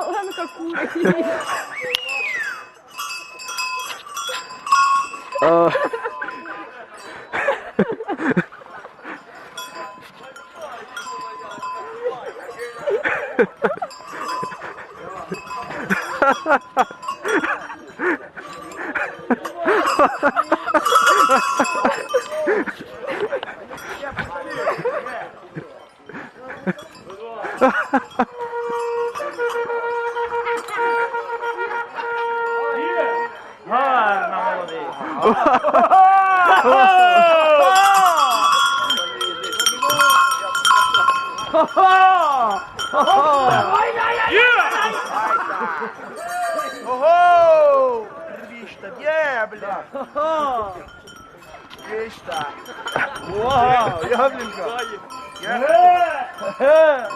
Оленка курить. А, Ого! Вишта, є, бля! Вишта! Вау, яблінка! Є!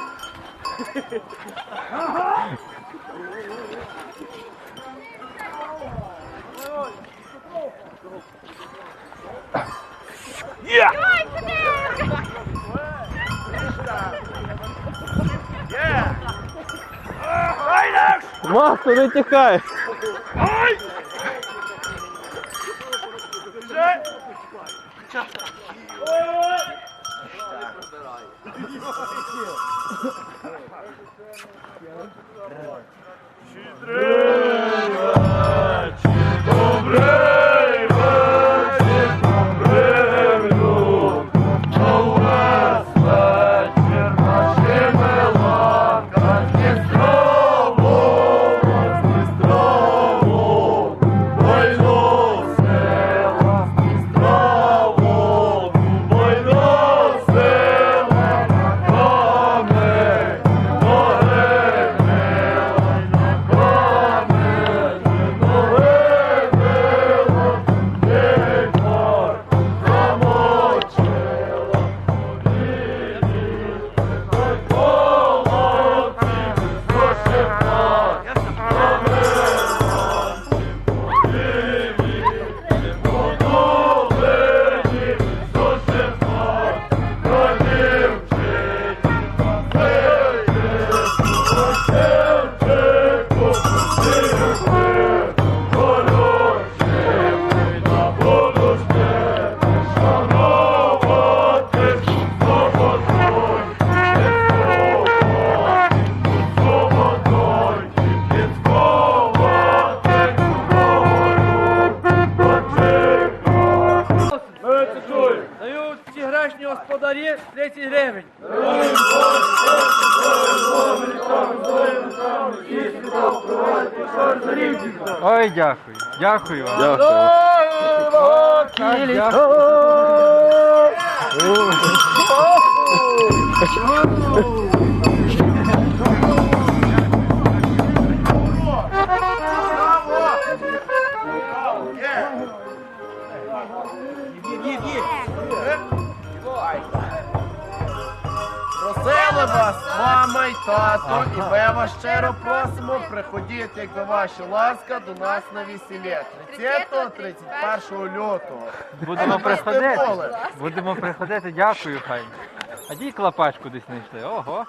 Масло не тікай! Вже! Дають ці грешні господарі 30 гривень. Ой, дякую. Дякую вам. Дякую. Дякую. Просили вас, мама і тато, і ми вас щиро просимо приходити, якби ваша ласка, до нас на весілля. 30-31 лютого. Будемо приходити. Будемо приходити, дякую, хай. А дій клапачку десь знайшли. Ого.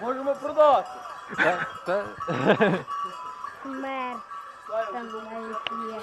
Можемо продати. Мер. Там навіть є.